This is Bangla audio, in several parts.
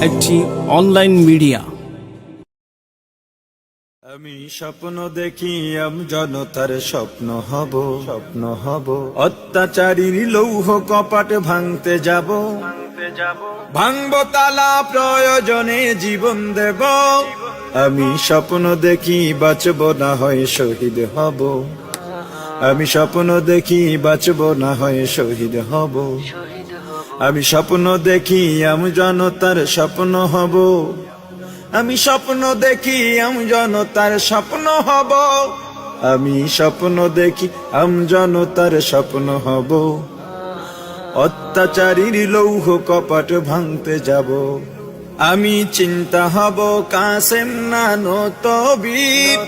একটি অনলাইন মিডিয়া। আমি স্বপ্ন দেখি, আম জনতার স্বপ্ন হব স্বপ্ন হব। অত্যাচারীর লৌহ কপাট ভাঙতে যাব। ভাঙব তালা প্রয়োজনে জীবন দেব। আমি স্বপ্ন দেখি, বাঁচব না হয় শহীদ হব। আমি স্বপ্ন দেখি, বাঁচব না হয় শহীদ হব। আমি স্বপ্ন দেখি, আমি জনতার স্বপ্ন হব। আমি স্বপ্ন দেখি, আমি জনতার স্বপ্ন হব। আমি স্বপ্ন দেখি, আম জনতার স্বপ্ন হব। অত্যাচারীর লৌহ কপাট ভাঙতে যাব। আমি চিন্তা হব, কাসেম নানো তবির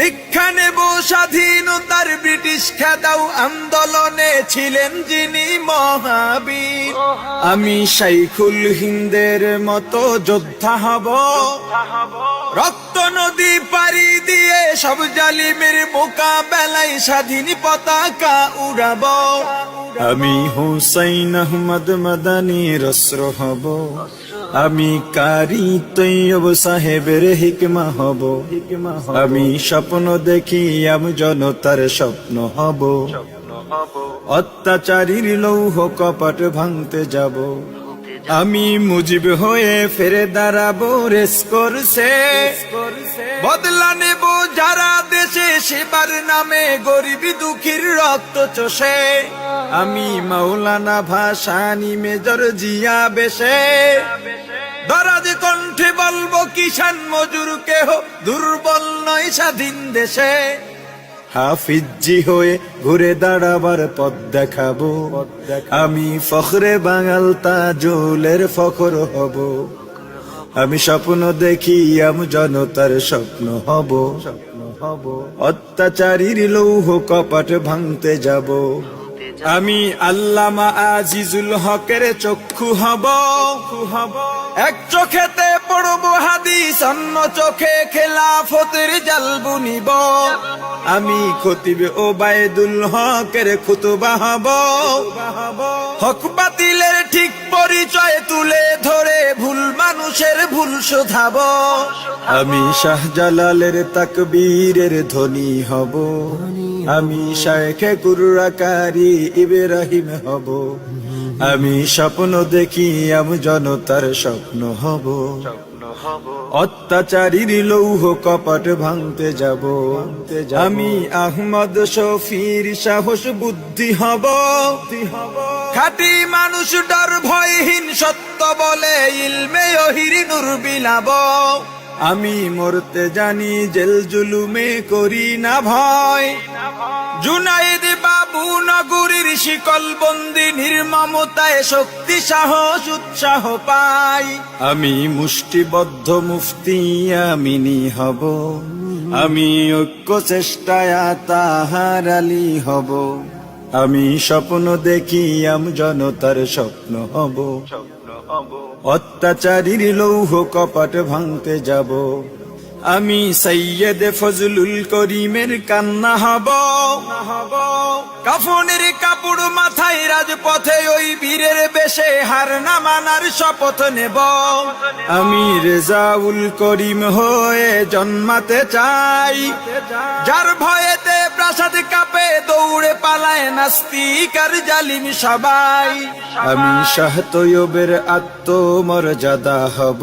দীক্ষা নেব স্বাধীনতার ব্রিটিশ খেদাও আন্দোলনে ছিলেন যিনি মহাবীর। আমি শাইখুল হিন্দের মতো যোদ্ধা হব। রক্ত নদী পাড়ি দিয়ে সব জালিমের মোকাবেলায় স্বাধীন পতাকা উড়াব। আমি হুসাইন আহমদ মাদানি রস্র হব। আমি কারি তৈয়ব সাহেবের হিকমা হব। আমি স্বপ্ন দেখি আমি জনতার স্বপ্ন হব। অত্যাচারীর লৌহ কপাট ভাঙতে যাব। আমি মুজিব হয়ে ফেরে দাঁড়াবো, রেস করছে। বদলা নেব যারা দেশে, সেবার নামে গরিবী দুঃখীর রক্ত চষে। আমি মাওলানা ভাসানি, মেজর জিয়া বেশে। দরাজ কণ্ঠে বলব কিষান মজুর কেহ দুর্বল নয় স্বাধীন দেশে। হাফিজি হয়ে ঘুরে দাঁড়াবার পথ দেখাবো। আমি ফখরে বাঙাল তাজুলের ফখর হব। আমি স্বপ্ন দেখি, আম জনতার স্বপ্ন হব। অত্যাচারীর লৌহ কপাট ভাঙতে যাব। আমি আল্লামা আজিজুল হকের চক্ষু হব হব। এক চোখেতে পড়ব হাদিস, অন্য চোখে খেলাফতের জাল বুনিব আমি খতিব বায়দুল হকের খুতবা হব। হক বাতিলের ঠিক পরিচয় তুলে ধরে ভুল মানুষের ভুল শোধাব। আমি শাহজালালের তাকবীরের ধ্বনি হব। আমি শায়েখে কুর্রাকারি ইব্রাহিম হব। আমি স্বপ্ন দেখি আমি জনতার স্বপ্ন হব। অত্যাচারীর লৌহ কপাট ভাঙতে যাব। আমি আহমদ শফির সাহস বুদ্ধি হব। খাটি মানুষ ডর ভয়হীন সত্য বলে ইলমে অহির নূর বিলাব। আমি মরতে জানি জেল জুলুমে করি না ভয়। জুনাইদ বাবু নগরীর শিকল বন্দি নির্মমতায় শক্তি সাহস উৎসাহ পাই। আমি মুষ্টিবদ্ধ মুফতি আমিনি হব আমি ঐক্য চেষ্টায় তাহার আলী হব। আমি স্বপ্ন দেখি, আম জনতার স্বপ্ন হব। অত্যাচারীর লৌহ কপাট ভাঙতে যাব। আমি সৈয়দ ফজলুল করিমের কান্না হব। কাফনের কাপড় মাথায় রাজপথে ওই বীরের বেশে হার না মানার শপথ নেব। আমি রেজাউল করিম হয়ে জন্মাতে চাই। যার ভয়েতে প্রাসাদ কাপে, দৌড়ে পালায় নাস্তিকার জালিম সবাই। আমি শাহ তৈয়বের আত্মমর্যাদা হব।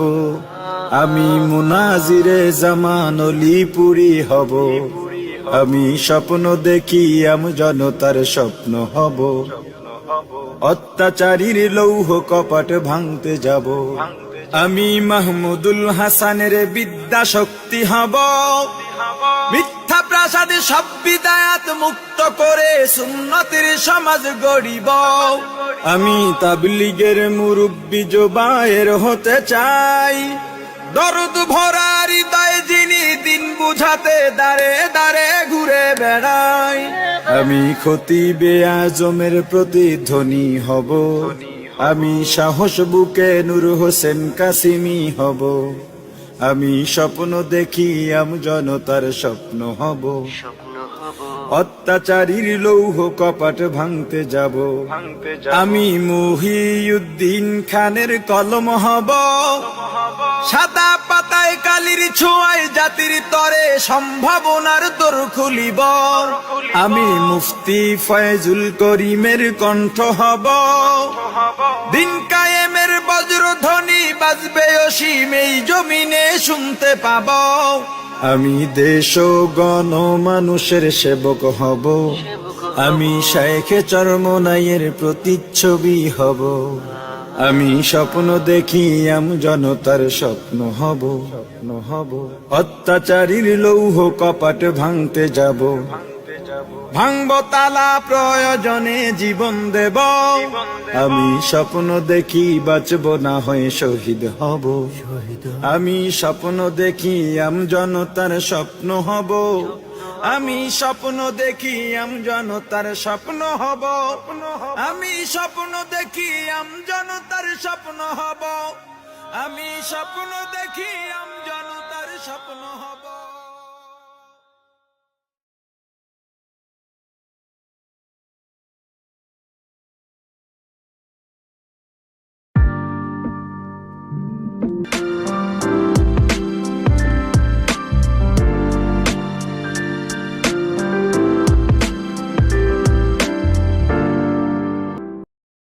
আমি মুনাজিরে জামান পুরি হব। আমি স্বপ্ন দেখি, আমি জনতার স্বপ্ন হব। অত্যাচারীর লৌহ কপাট ভাঙতে যাব। আমি মাহমুদুল হাসানের বিদ্যা শক্তি হব। মিথ্যা প্রাসাদে সব বিদায়াত মুক্ত করে সুন্নতির সমাজ গড়িব। আমি তাবলিগের মুরব্বী জোবায়ের হতে চাই। দরদ ভরা হৃদয় যিনি দিন বুঝাতে দাঁড়ে দাঁড়ে ঘুরে বেড়াই আমি খতিবে আজমের প্রতিধ্বনি হব। আমি সাহস বুকে নূর হোসেন কাসিমি হব। আমি স্বপ্ন দেখি আম জনতার স্বপ্ন হব। অত্যাচারীর লৌহ কপাট ভাঙতে যাব। আমি মহিউদ্দিন খানের কলম হব। সাদা পাতায় কালির ছোঁয়ায় জাতির তরে সম্ভাবনার দোর খুলিব। আমি মুফতি ফয়জুল করিমের কণ্ঠ হব। দিন কায়েমের বজ্রধ্বনি বাজবে অসীম এই জমিনে শুনতে পাব। আমি দেশ গণ মানুষের সেবক হব। আমি শায়েখে চরমনাইয়ের প্রতিচ্ছবি হব। আমি স্বপ্ন দেখি আম জনতার স্বপ্ন হব স্বপ্ন হব। অত্যাচারীর লৌহ কপাট ভাঙতে যাব। ভাঙব তালা প্রয়োজনে জীবন দেব। আমি স্বপ্ন দেখি বাঁচব না হয়ে শহীদ হব। আমি স্বপ্ন দেখি আম জনতার স্বপ্ন হব। আমি স্বপ্ন দেখি আম জনতার স্বপ্ন হব। আমি স্বপ্ন দেখি আম জনতার স্বপ্ন হব। আমি স্বপ্ন দেখি আম জনতার স্বপ্ন হব।